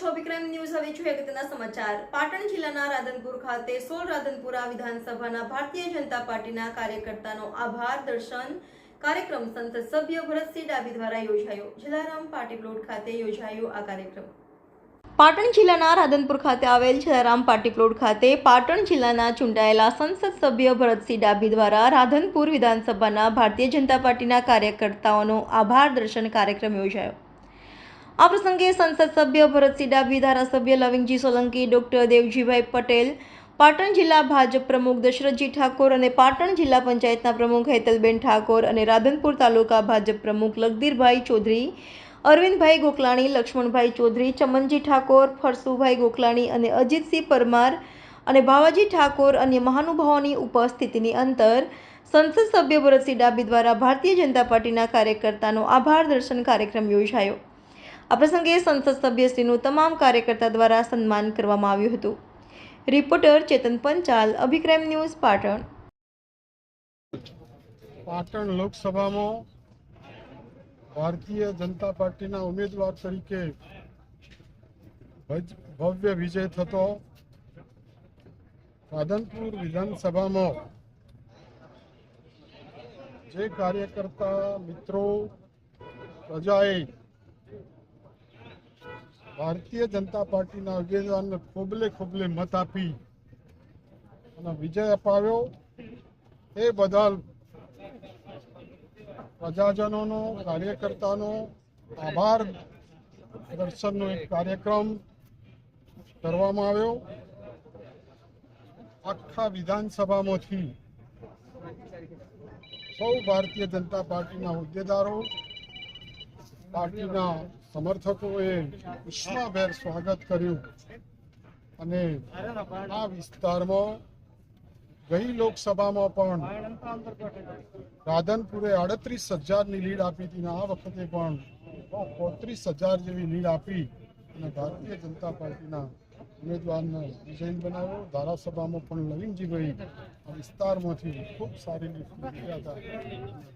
Crime news હવે જોઈએ અગત્યના સમાચાર. પાટણ જિલ્લાના રાધનપુર ખાતે સોળ રાધનપુરા વિધાનસભાના ભારતીય જનતા પાર્ટીના કાર્યકર્તાનો આભાર, દર્શન કાર્યક્રમ સંસદ સભ્ય ભરતસિંહ ડાબી દ્વારા યોજાયો. જલારામ પાર્ટી પ્લોટ ખાતે યોજાયો આ કાર્યક્રમ. પાટણ જિલ્લાના રાધનપુર ખાતે આવેલ જલારામ પાર્ટી પ્લોટ ખાતે પાટણ જિલ્લાના ચૂંટાયેલા સંસદ સભ્ય ભરતસિંહ ડાભી દ્વારા રાધનપુર વિધાનસભાના ભારતીય જનતા પાર્ટીના કાર્યકર્તાઓનો આભાર, દર્શન કાર્યક્રમ યોજાયો. આ પ્રસંગે સંસદ સભ્ય ભરતસિંહ ડાભી ધારાસભ્ય લવિંગજી સોલંકી, ડોક્ટર દેવજીભાઈ પટેલ, પાટણ જિલ્લા ભાજપ પ્રમુખ દશરથજી ઠાકોર અને પાટણ જિલ્લા પંચાયતના પ્રમુખ હેતલબેન ઠાકોર અને રાધનપુર તાલુકા ભાજપ પ્રમુખ લગદીરભાઈ ચૌધરી, અરવિંદભાઈ ગોકલાણી, લક્ષ્મણભાઈ ચૌધરી, ચમનજી ઠાકોર, ફરસુભાઈ ગોકલાણી અને અજીતસિંહ પરમાર અને ભાવાજી ઠાકોર અન્ય મહાનુભાવોની ઉપસ્થિતિની અંતર સંસદ સભ્ય ભરતસિંહ ડાબી દ્વારા ભારતીય જનતા પાર્ટીના કાર્યકર્તાનો આભાર દર્શન કાર્યક્રમ યોજાયો. આ પ્રસંગે સંસદ સભ્યશ્રીનું તમામ કાર્યકર્તા દ્વારા સન્માન કરવામાં આવ્યું હતું. Reporter Chetan Panchal Abhi crime news Patan. Patan લોકસભામાં ભારતીય જનતા પાર્ટીના ઉમેદવાર તરીકે ભવ્ય વિજય થતો રાધનપુર વિધાનસભામાં જે કાર્યકર્તા મિત્રો, પ્રજાએ ભારતીય જનતા પાર્ટીના આગેવાનને ખોબલે ખોબલે મત આપી અને વિજય અપાવ્યો. એ બદલ પ્રજાજનોનો, કાર્યકર્તાનો આભાર. દર્શનનો એક કાર્યક્રમ કરવામાં આવ્યો. આખા વિધાનસભામાંથી સૌ ભારતીય જનતા પાર્ટીના હોદ્દેદારો પાર્ટીના સમર્થકોએ ઉષ્માભેર સ્વાગત કર્યું અને આ વિસ્તારમાં ગઈ લોકસભામાં પણ રાધનપુરે આડત્રીસ હજારની લીડ આપી હતી આ વખતે પણ પોત્રીસ હજાર જેવી લીડ આપી અને ભારતીય જનતા પાર્ટીના ઉમેદવારને વિજયી બનાવ્યો ધારાસભામાં પણ નવીનજીભાઈ આ વિસ્તારમાંથી ખૂબ સારી લીડ હતા.